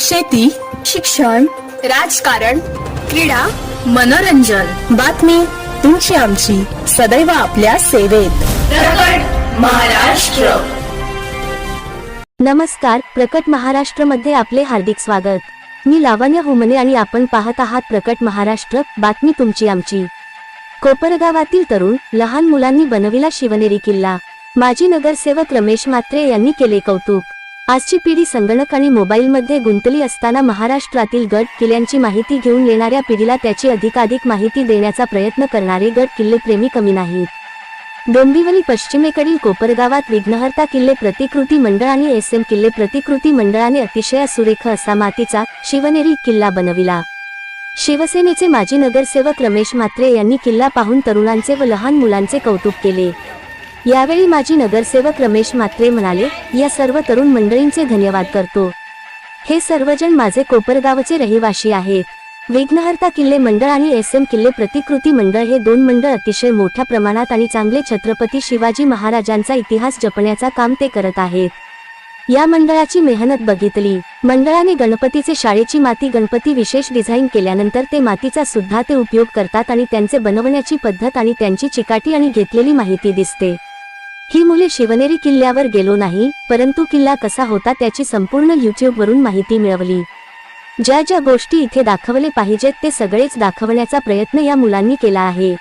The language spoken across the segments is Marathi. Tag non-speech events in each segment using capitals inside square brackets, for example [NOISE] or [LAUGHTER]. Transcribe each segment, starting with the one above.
शेती शिक्षण राजकारण क्रीडा मनोरंजन. बातमी तुमची आमची. सदैव आपल्या सेवेत. महाराष्ट्र. नमस्कार प्रकट महाराष्ट्रमध्ये आपले हार्दिक स्वागत. मी लावण्य हुमने आणि आपण पाहत आहात प्रकट महाराष्ट्र बातमी तुमची आमची. कोपरगावातील तरुण लहान मुलांनी बनविला शिवनेरी किल्ला. माजी नगरसेवक रमेश मात्रे यांनी केले कौतुक. आजची पिढी संगणक आणि मोबाईलमध्ये गुंतली असताना महाराष्ट्रातील गड किल्ल्यांची माहिती घेऊन येणाऱ्या पिढीला त्याची अधिकाधिक माहिती देण्याचा प्रयत्न करणारे गड किल्लेप्रेमी कमी नाहीत. डोंबिवली पश्चिमेकडील कोपरगावात विघ्नहर्ता किल्ले प्रतिकृती मंडळ आणि एस एम किल्ले प्रतिकृती मंडळाने अतिशय सुरेख असा मातीचा शिवनेरी किल्ला बनविला. शिवसेनेचे माजी नगरसेवक रमेश म्हात्रे यांनी किल्ला पाहून तरुणांचे व लहान मुलांचे कौतुक केले. यावेळी माजी नगरसेवक रमेश मात्रे म्हणाले या सर्व तरुण मंडळींचे धन्यवाद करतो. हे सर्वजण माझे कोपरगावचे रहिवाशी आहेत. विघ्नहर्ता किल्ले मंडळ आणि एस एम किल्ले प्रतिकृती मंडळ हे दोन मंडळ अतिशय मोठ्या प्रमाणात आणि चांगले छत्रपती शिवाजी महाराजांचा इतिहास जपण्याचा काम ते करत आहेत. या मंडळाची मेहनत बघितली. मंडळाने गणपतीचे शाळेची माती गणपती विशेष डिझाईन केल्यानंतर ते मातीचा सुद्धा ते उपयोग करतात आणि त्यांचे बनवण्याची पद्धत आणि त्यांची चिकाटी आणि घेतलेली माहिती दिसते. ही मुले शिवनेरी किल्ल्यावर गेलो नाही परंतु किल्ला कसा होता त्याची संपूर्ण YouTube वरून माहिती मिळवली. ज्या ज्या गोष्टी इथे दाखवले पाहिजेत ते सगळेच दाखवण्याचा प्रयत्न या मुलांनी केला आहे.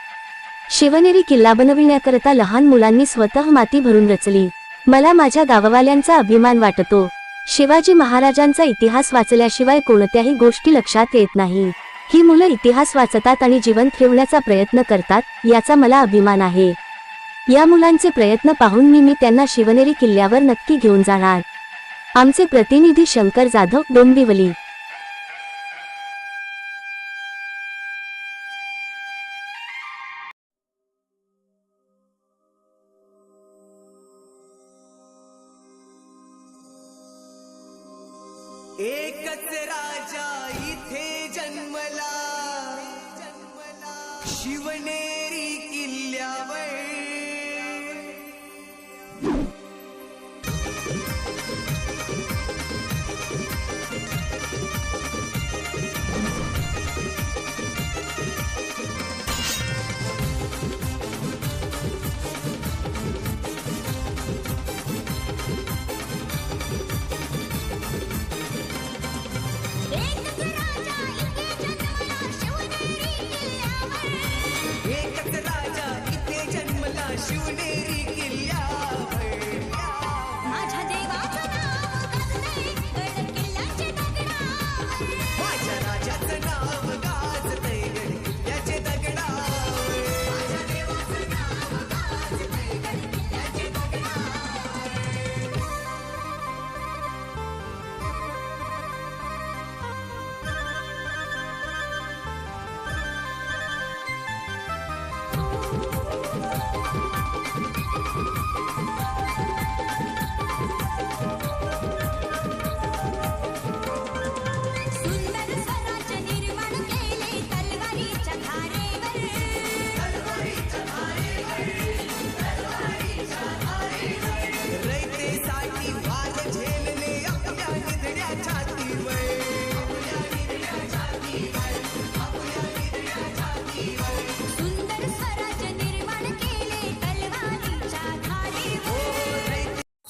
शिवनेरी किल्ला बनविण्याकरता लहान मुलांनी स्वतः माती भरून रचली. मला माझ्या गाववाल्यांचा अभिमान वाटतो. शिवाजी महाराजांचा इतिहास वाचल्याशिवाय कोणत्याही गोष्टी लक्षात येत नाही. ही मुलं इतिहास वाचतात आणि जिवंत ठेवण्याचा प्रयत्न करतात याचा मला अभिमान आहे. या मुलांचे प्रयत्न पाहून मी मी त्यांना शिवनेरी किल्ल्यावर नक्की घेऊन जाणार. आमचे प्रतिनिधी शंकर जाधव डोंबिवली. एकच राजा इथे जन्मला. शिवने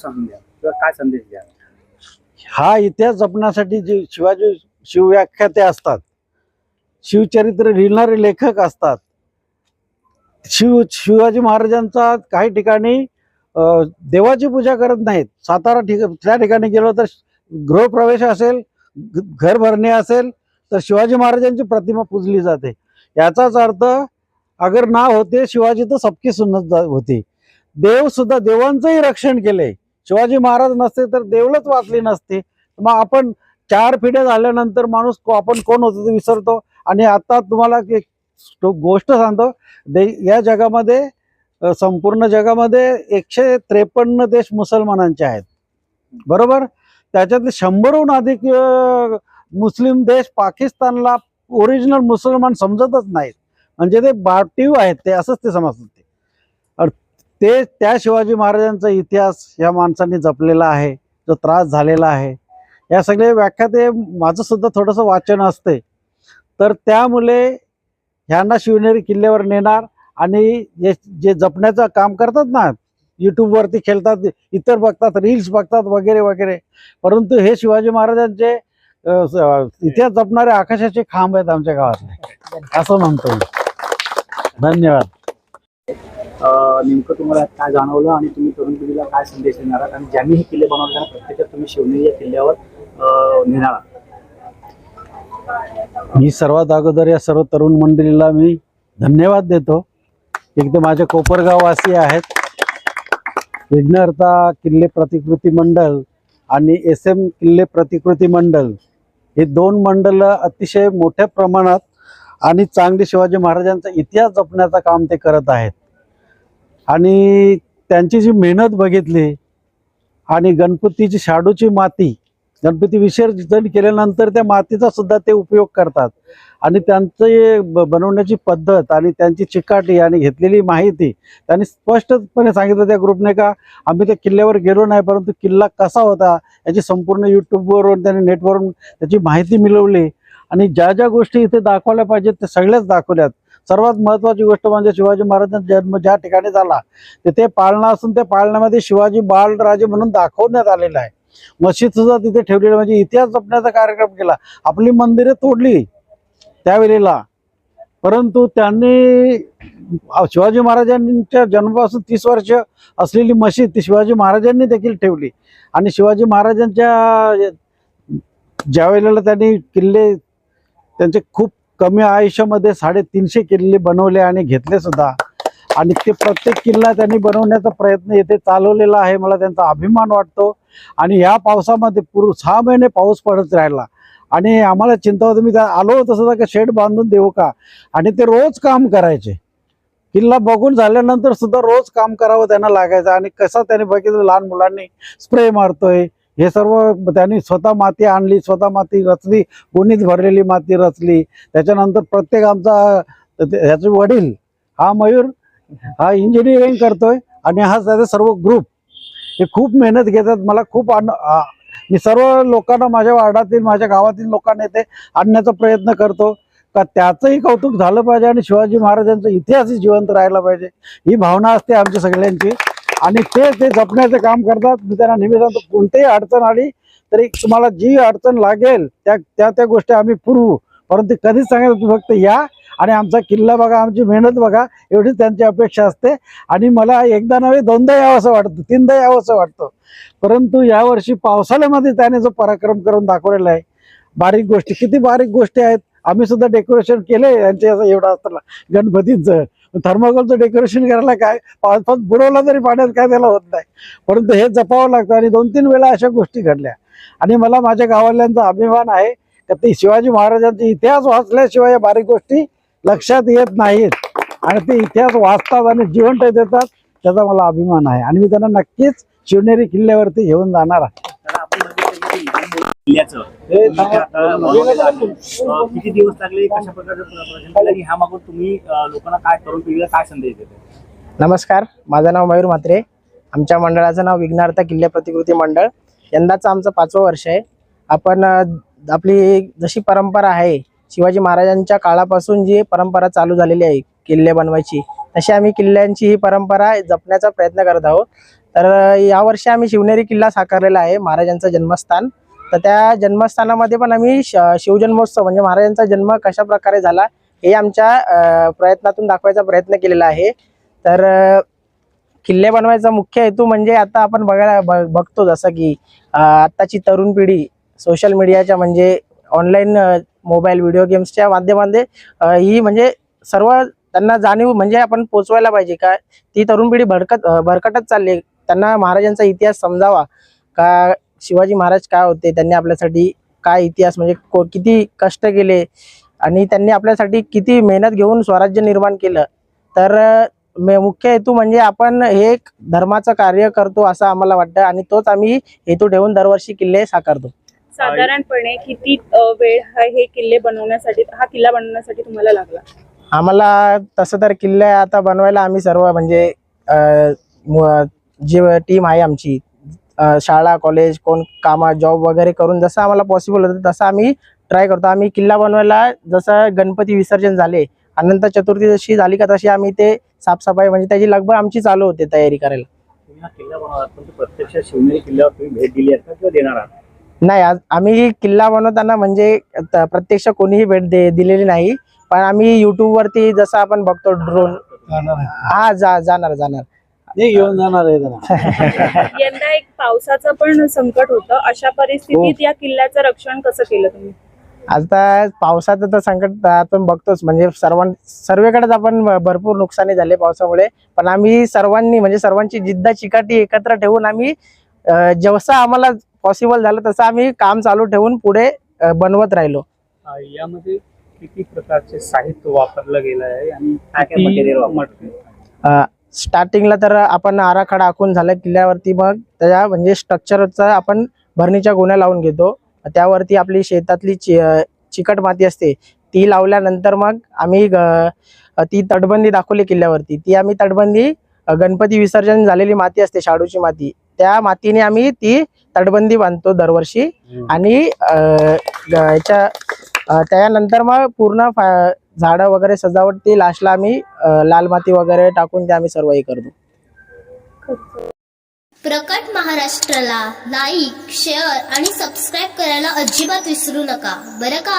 सांगून द्या. किंवा काय संदेश द्या? हा इतिहास जपण्यासाठी जे शिवाजी शिवव्याख्याते असतात शिवचरित्र लिहिणारे लेखक असतात शिव शिवाजी महाराजांचा काही ठिकाणी देवाची पूजा करत नाहीत. सातारा ठिक त्या ठिकाणी गेलो तर गृहप्रवेश असेल घर भरणे असेल तर शिवाजी महाराजांची प्रतिमा पूजली जाते. याचाच अर्थ अगर ना होते शिवाजी तर सबकी सुन्नत होती. देव सुद्धा देवांचंही रक्षण केले. शिवाजी महाराज नसते तर देवळच वाचली नसते. मग आपण चार पिढ्या झाल्यानंतर माणूस को- आपण कोण होतो ते विसरतो. आणि आता तुम्हाला एक गोष्ट सांगतो. दे या जगामध्ये संपूर्ण जगामध्ये एकशे त्रेपन्न देश मुसलमानांचे आहेत. बरोबर? त्याच्यातले शंभरहून अधिक मुस्लिम देश पाकिस्तानला ओरिजिनल मुसलमान समजतच नाहीत. म्हणजे ते बाटीव आहेत ते असंच ते समजतात ते. ते त्या शिवाजी महाराजांचा इतिहास या माणसांनी जपलेला आहे जो त्रास झालेला आहे. या सगळ्या व्याख्या ते माझं सुद्धा थोडंसं वाचन असते तर त्यामुळे ह्यांना शिवनेरी किल्ल्यावर नेणार आणि जे जे जपण्याचं काम करतात ना यूट्यूबवरती खेळतात इतर बघतात रील्स बघतात वगैरे वगैरे. परंतु हे शिवाजी महाराजांचे इतिहास जपणारे आकाशाचे खांब आहेत आमच्या गावातले. असं म्हणतो मी. धन्यवाद. नेमकं तुम्हाला काय जाणवलं आणि तुम्ही तरुण पिढीला काय संदेश देणार आहात? आणि ज्यांनी हे किल्ले बनवले त्यांना तुम्ही शिवनेरी या किल्ल्यावर अं, नेणार आहात. मी सर्वात अगोदर या सर्व तरुण मंडळीला मी धन्यवाद देतो. एक तर माझे कोपरगाववासी आहेत. विघ्नहर्ता किल्ले प्रतिकृती मंडळ आणि एस एम किल्ले प्रतिकृती मंडळ हे दोन मंडळ अतिशय मोठ्या प्रमाणात आणि चांगले शिवाजी महाराजांचा इतिहास जपण्याचं काम ते करत आहेत. आणि त्यांची जी मेहनत बघितली आणि गणपतीची शाडूची माती गणपती विसर्जन केल्यानंतर त्या मातीचा सुद्धा ते उपयोग करतात. आणि त्यांचे ब- बनवण्याची पद्धत आणि त्यांची चिकाटी आणि घेतलेली माहिती त्यांनी स्पष्टपणे सांगितलं त्या ग्रुपने का आम्ही त्या किल्ल्यावर गेलो नाही परंतु किल्ला कसा होता? याची संपूर्ण यूट्यूबवरून त्यांनी नेटवरून त्याची माहिती मिळवली. आणि ज्या ज्या गोष्टी इथे दाखवल्या पाहिजेत ते सगळ्याच दाखवल्यात. सर्वात महत्त्वाची गोष्ट म्हणजे शिवाजी महाराजांचा जन्म ज्या ठिकाणी झाला तिथे पाळणा असून त्या पाळण्यामध्ये शिवाजी बाळराजे म्हणून दाखवण्यात आलेला आहे. मशीद सुद्धा तिथे ठेवलेली म्हणजे इतिहास जपण्याचा कार्यक्रम केला. आपली मंदिरे तोडली त्यावेळेला. परंतु त्यांनी शिवाजी महाराजांच्या जन्मापासून तीस वर्ष असलेली मशीद ती शिवाजी महाराजांनी देखील ठेवली. आणि शिवाजी महाराजांच्या ज्या वेळेला त्यांनी किल्ले त्यांचे खूप कमी आयुष्यामध्ये साडेतीनशे किल्ले बनवले आणि घेतले सुद्धा. आणि ते प्रत्येक किल्ला त्यांनी बनवण्याचा प्रयत्न येथे चालवलेला आहे मला त्यांचा अभिमान वाटतो. आणि या पावसामध्ये पूर्व सहा महिने पाऊस पडत राहिला. आणि आम्हाला चिंता होती मी त्या आलो होतो सुद्धा का शेड बांधून देऊ का? आणि ते रोज काम करायचे. किल्ला बघून झाल्यानंतर सुद्धा रोज काम करावं त्यांना लागायचं. आणि कसा त्याने बघितलं लहान मुलांनी स्प्रे मारतोय हे सर्व त्यांनी स्वतः माती आणली स्वतः माती रचली कोणीच भरलेली माती रचली. त्याच्यानंतर प्रत्येक आमचा ते- ह्याचे वडील हा मयूर हा इंजिनिअरिंग करतोय आणि हा त्याचा सर्व ग्रुप हे खूप मेहनत घेतात. मला खूप मी सर्व लोकांना माझ्या वार्डातील माझ्या गावातील लोकांना येते आणण्याचा प्रयत्न करतो. का त्याचंही कौतुक झालं पाहिजे आणि शिवाजी महाराजांचा इतिहासही जिवंत राहायला पाहिजे. ही भावना असते आमच्या सगळ्यांची. आणि ते ते जपण्याचं काम करतात मी त्यांना नेहमी सांगतो कोणतीही अडचण आली तरी तुम्हाला जी अडचण लागेल त्या त्या त्या गोष्टी आम्ही पुरवू परंतु कधीच सांगायचं तुम्ही फक्त या आणि आमचा किल्ला बघा आमची मेहनत बघा एवढीच त्यांची अपेक्षा असते. आणि मला एकदा नव्हे दोनदा यावं असं वाटतं तीनदा यावं असं वाटतं. परंतु यावर्षी पावसाळ्यामध्ये त्याने जो पराक्रम करून दाखवलेला आहे बारीक गोष्टी किती बारीक गोष्टी आहेत आम्ही सुद्धा डेकोरेशन केले यांचे असं एवढं असताना गणपतीचं. थर्माकोलचं डेकोरेशन करायला काय? पाच पाच बुडवला तरी पाण्यात काय त्याला होत नाही. परंतु हे जपावं लागतं आणि दोन तीन वेळा अशा गोष्टी घडल्या. आणि मला माझ्या गावाल्यांचा अभिमान आहे का ते शिवाजी महाराजांचा इतिहास वाचल्याशिवाय या बारीक गोष्टी लक्षात येत नाहीत. आणि ते इतिहास वाचतात आणि जिवंत देतात त्याचा मला अभिमान आहे. आणि मी त्यांना नक्कीच शिवनेरी किल्ल्यावरती घेऊन जाणार आहे तर आपण बघितलं की लहान मुलं किल्ल्याचं. किती दिवस लागले कशा प्रकारचं ह्या मागून तुम्ही लोकांना काय तरुण पिढीला काय संदेश देते नमस्कार माझं नाव मयूर म्हात्रे. आमच्या मंडळाचं नाव विघ्नार्थ किल्ले प्रतिकृती मंडळ. यंदाचं आमचं पाचवं वर्ष आहे. आपण आपली जशी परंपरा आहे शिवाजी महाराजांच्या काळापासून जी परंपरा चालू झालेली आहे किल्ले बनवायची तशी आम्ही किल्ल्यांची ही परंपरा जपण्याचा प्रयत्न करत आहोत. तर यावर्षी आम्ही शिवनेरी किल्ला साकारलेला आहे महाराजांचं जन्मस्थान. तर त्या जन्मस्थानामध्ये पण आम्ही श शिवजन्मोत्सव म्हणजे महाराजांचा जन्म कशा प्रकारे झाला हे आमच्या प्रयत्नातून दाखवायचा प्रयत्न केलेला आहे तर किल्ले बनवायचा मुख्य हेतू म्हणजे आता आपण बघायला बघतो जसं की आत्ताची तरुण पिढी सोशल मीडियाच्या म्हणजे ऑनलाईन मोबाईल व्हिडिओ गेम्सच्या माध्यमामध्ये ही म्हणजे सर्व त्यांना जाणीव म्हणजे आपण पोचवायला पाहिजे का ती तरुण पिढी भडकत भरकटच भरकटत चालली आहे. त्यांना महाराजांचा इतिहास समजावा का शिवाजी महाराज काय होते त्यांनी आपल्यासाठी काय इतिहास म्हणजे को- किती कष्ट केले आणि त्यांनी आपल्यासाठी किती मेहनत घेऊन स्वराज्य निर्माण केलं. तर मुख्य हेतू म्हणजे आपण हे एक धर्माचं कार्य करतो असं आम्हाला वाटतं आणि तोच आम्ही हेतू ठेवून दरवर्षी किल्ले साकारतो. साधारणपणे किती वेळ हा हे किल्ले बनवण्यासाठी हा किल्ला बनवण्यासाठी तुम्हाला लागला? आम्हाला तसं तर किल्ले आता बनवायला आम्ही सर्व म्हणजे जी टीम आहे आमची शाळा कॉलेज कोण कामा जॉब वगैरे करून जसं आम्हाला पॉसिबल होतं तसं आम्ही ट्राय करतो. आम्ही किल्ला बनवायला जसं गणपती विसर्जन झाले अनंत चतुर्थी जशी झाली का तशी आम्ही ते साफसफाई म्हणजे त्याची लगभग आमची चालू होते तयारी करायला. तुम्ही किल्ला बनवला पण तो प्रत्यक्ष शिवनेरी किल्ल्यावर तुम्ही भेट दिली आहे का किंवा देणार आहात? नाही आज आम्ही किल्ला बनवताना म्हणजे त- प्रत्यक्ष कोणीही भेट दे दिलेली नाही. पण आम्ही युट्यूब वरती जसं आपण बघतो ड्रोन हा जा जाणार जाणार. घेऊन जाणार आहे त्यांना. [LAUGHS] यंदा एक पावसाचं पण संकट होतं. अशा परिस्थितीत या किल्ल्याचं रक्षण कसं केलं तुम्ही? आता पावसाचं तर संकट आपण बघतोच. म्हणजे सर्वां सर्वेकडेच आपण भरपूर नुकसानी झाले पावसामुळे. पण आम्ही सर्वांनी म्हणजे सर्वांची जिद्द चिकाटी एकत्र ठेवून आम्ही अं, जसं आम्हाला पॉसिबल झालं तसं आम्ही काम चालू ठेवून पुढे अं, बनवत राहिलो. अ, यामध्ये किती प्रकारचे साहित्य वापरलं गेलं आहे आणि काय काय किती मटेरियल वापरलं अ, स्टार्टिंगला तर आपण आराखडा आखून झाला किल्ल्यावरती मग त्याच्या म्हणजे स्ट्रक्चरचा आपण भरणीच्या गोण्या लावून घेतो. त्यावरती आपली शेतातली चि चिकट माती असते ती लावल्यानंतर मग आम्ही ती तटबंदी दाखवली किल्ल्यावरती. ती आम्ही तटबंदी गणपती विसर्जन झालेली माती असते शाडूची माती. त्या मातीने आम्ही ती तटबंदी बांधतो दरवर्षी आणि याच्या त्यानंतर मग पूर्ण झाडं वगैरे सजावट ती लास्टला आम्ही लाल माती वगैरे टाकून ते आम्ही सर्व हे करतो. प्रकट महाराष्ट्राला लाईक शेअर आणि सबस्क्राईब करायला अजिबात विसरू नका. बरं का?